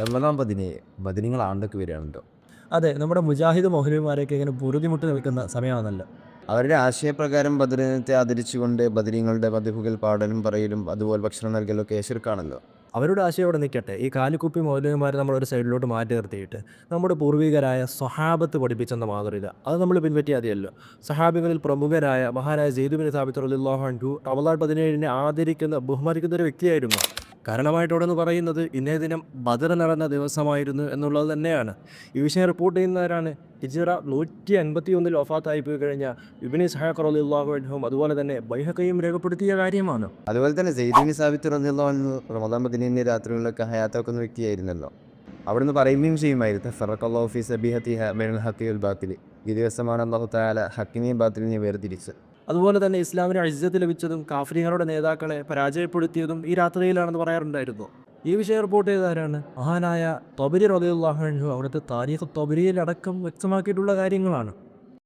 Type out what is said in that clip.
റമദാൻ ബദിനിങ്ങൾ ആണ്ടൊക്കെ വരികയാണല്ലോ. അതെ നമ്മുടെ മുജാഹിദ് മൗലവിമാരെയൊക്കെ ഇങ്ങനെ പൊറുതിമുട്ട് നിൽക്കുന്ന സമയമാണല്ലോ. അവരുടെ ആശയപ്രകാരം ബദരിനത്തെ ആദരിച്ചുകൊണ്ട് ബദരീങ്ങളുടെ മതിഹുകൾ പാടലും പറയലും അതുപോലെ ഭക്ഷണം നൽകലൊക്കെ ഏശിർക്കാണല്ലോ അവരുടെ ആശയം അവിടെ നിൽക്കട്ടെ. ഈ കാലിക്കുപ്പി മൗലവിമാരെ നമ്മളൊരു സൈഡിലോട്ട് മാറ്റി നിർത്തിയിട്ട് നമ്മുടെ പൂർവികരായ സ്വഹാബത്ത് പഠിപ്പിച്ചെന്ന മാതൃക അത് നമ്മൾ പിൻപറ്റിയാതെയല്ലോ. സഹാബികളിൽ പ്രമുഖരായ മഹാനായ ജെയ്ദുബിൻ സാബിത്ത് ടു റമദാൻ പതിനേഴിനെ ആദരിക്കുന്ന ബഹുമാനിക്കുന്ന ഒരു വ്യക്തിയായിരുന്നു. കാരണമായിട്ട് അവിടെ നിന്ന് പറയുന്നത് ഇന്നേ ദിനം ബദർ നടന്ന ദിവസമായിരുന്നു എന്നുള്ളത് തന്നെയാണ്. ഈ വിഷയം റിപ്പോർട്ട് ചെയ്യുന്നവരാണ്. ഹിജിറ നൂറ്റി അൻപത്തി ഒന്നിൽ ഒഫാത്തായി പോയി കഴിഞ്ഞ ഇബിനി സഹാഖ് റലിള്ളാഹു അൻഹും അതുപോലെ തന്നെ ബൈഹക്കയും രേഖപ്പെടുത്തിയ കാര്യമാണ്. അതുപോലെ തന്നെ സെയ്ദിനി സാബിത്ത് റന്നിയുള്ള റമദാൻ പതിനേഴിന് രാത്രികളിലൊക്കെ ഹയാത്താക്കുന്ന വ്യക്തിയായിരുന്നല്ലോ അവിടുന്ന് പറയുകയും ചെയ്യുമായിരുന്നു. ഫറഖ് ഓഫീസ് അബിഹത്തി ബൈനുൽ ഹക്കി ഉൽ ബാത്തിൽ. ഈ ദിവസമാണ് അള്ളാഹു താല ഹക്കിനെയും ബാത്തിലിനെയും വേർതിരിച്ച് അതുപോലെ തന്നെ ഇസ്ലാമിന് അഴിജത്ത് ലഭിച്ചതും കാഫ്രികളുടെ നേതാക്കളെ പരാജയപ്പെടുത്തിയതും ഈ രാത്രിയിലാണെന്ന് പറയാറുണ്ടായിരുന്നു. ഈ വിഷയം റിപ്പോർട്ട് ചെയ്ത ആരാണ്? മഹാനായ തൊബരി റലിയുള്ളാഹു അവിടുത്തെ താരീഖ് തൊബരിയിലടക്കം വ്യക്തമാക്കിയിട്ടുള്ള കാര്യങ്ങളാണ്.